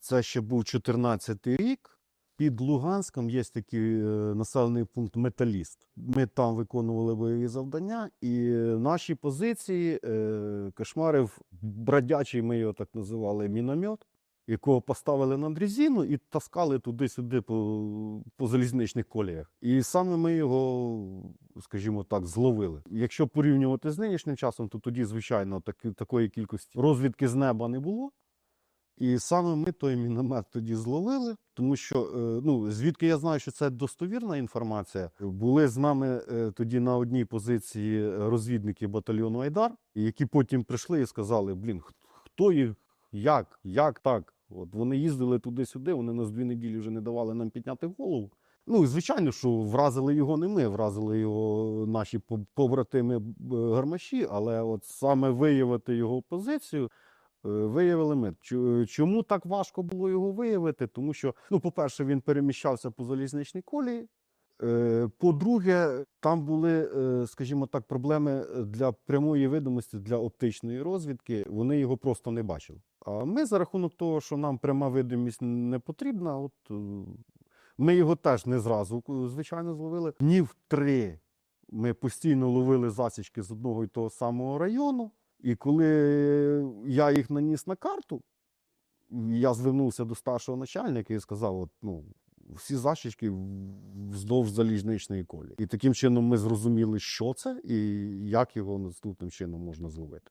Це ще був 14-й рік. Під Луганськом є такий е, населений пункт Металіст. Ми там виконували бойові завдання, і наші позиції е, кошмарив бродячий, ми його так називали, міномет, якого поставили на дрезину і таскали туди-сюди по, по залізничних коліях. І саме ми його, скажімо так, зловили. Якщо порівнювати з нинішнім часом, то тоді, звичайно, таки, такої кількості розвідки з неба не було. І саме ми той міномет тоді зловили, тому що е, ну звідки я знаю, що це достовірна інформація. Були з нами е, тоді на одній позиції розвідники батальйону Айдар, які потім прийшли і сказали: блін, хто їх, як, як так? От вони їздили туди-сюди, вони нас дві неділі вже не давали нам підняти голову. Ну, звичайно, що вразили його не ми, вразили його наші по- побратими е, гармаші, але от саме виявити його позицію. Е, Виявили ми. Чому так важко було його виявити? Тому що, ну, по-перше, він переміщався по залізничній колії. Е, По-друге, там були, е, скажімо так, проблеми для прямої видимості, для оптичної розвідки. Вони його просто не бачили. А ми за рахунок того, що нам пряма видимість не потрібна, от е, ми його теж не зразу, е, звичайно, зловили. Днів три ми постійно ловили засічки з одного і того самого району. І коли я їх наніс на карту, я звернувся до старшого начальника і сказав: от, ну, всі зашічки вздовж залізничної колії. І таким чином ми зрозуміли, що це і як його наступним чином можна зловити.